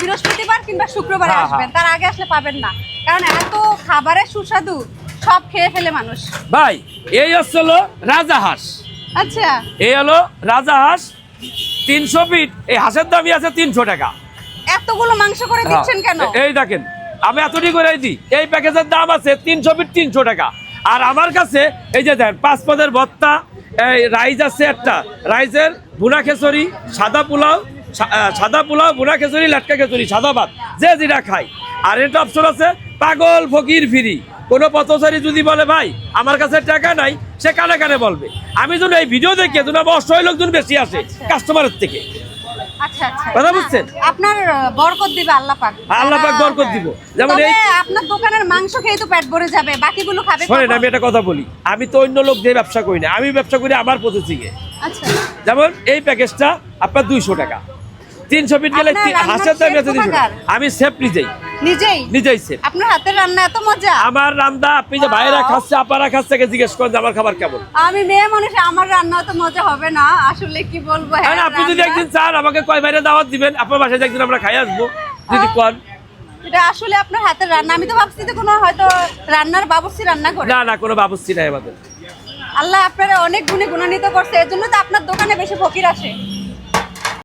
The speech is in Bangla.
বৃহস্পতিবার কিংবা শুক্রবারে হ্যাঁ, আসবেন। তার আগে আসলে পাবেন না। কারণ এত খাবারের সুস্বাদু সব খেয়ে ফেলে মানুষ। ভাই এই হচ্ছে হলো রাজা হাঁস। আচ্ছা। এই হলো রাজা হাঁস তিনশো ফিট। এই হাঁসের দামই আছে তিনশো টাকা। এতগুলো মাংস করে দিচ্ছেন কেন? হ্যাঁ, এই দেখেন আমি এতটি করে দিই। এই প্যাকেজের দাম আছে তিনশো ফিট তিনশো টাকা। আর আমার কাছে এই যে দেন পাঁচ পদের ভত্তা এই রাইস আছে একটা। রাইসের বুনা খেচড়ি সাদা পোলাও সাদা পোলাও বুড়া খেচড়ি লাটকা খেচড়ি সাদা ভাত যে যেটা খাই আর একটা অপশন আছে পাগল ফকির ফিরি। কোনো পথচারী যদি বলে ভাই আমার কাছে টাকা নাই সে কানে কানে বলবে। আমি যেন এই ভিডিও দেখে যেন আমার অসহায় লোকজন বেশি আসে কাস্টমারের থেকে। আচ্ছা আচ্ছা। কথা বুঝছেন? আপনার বরকত দিবে আল্লাহ পাক। আল্লাহ পাক বরকত দিব। যেমন এই- আপনার দোকানের মাংস খেয়ে তো পেট ভরে যাবে বাকিগুলো খাবে শোনেন আমি একটা কথা বলি। আমি তো অন্য লোক দিয়ে ব্যবসা করি না আমি ব্যবসা করি আমার আচ্ছা। যেমন এই প্যাকেজটা আপনার দুইশো টাকা। তিনশো ফিট গেলে হাঁসের দাম আছে তিনশো আমি সেফ নিজেই। নিজেই? নিজেই সেফ আপনার হাতের রান্না এত মজা। আমার রান্দা আপনি যে ভাইরা খাচ্ছে আপারা খাচ্ছে জিজ্ঞেস করেন যে আমার খাবার কেমন? আমি মেয়ে মানুষ আমার রান্না তো মজা হবে না। আসলে কি বলব হ্যাঁ, আপনি যদি রান্না- একদিন চান আমাকে কয় বাইরে দাওয়াত দিবেন আপনার বাসায় একদিন আমরা খাই আসব যদি কন। এটা আসলে আপনার হাতের রান্না। আমি তো ভাবছি যে কোনো হয়তো রান্নার বাবুর্চি রান্না করে। না না কোনো বাবুস্তি নাই আমাদের। আল্লাহ আপনারা অনেক গুণে গুণান্বিত করছে। এর জন্য তো আপনার দোকানে বেশি ফকির আসে।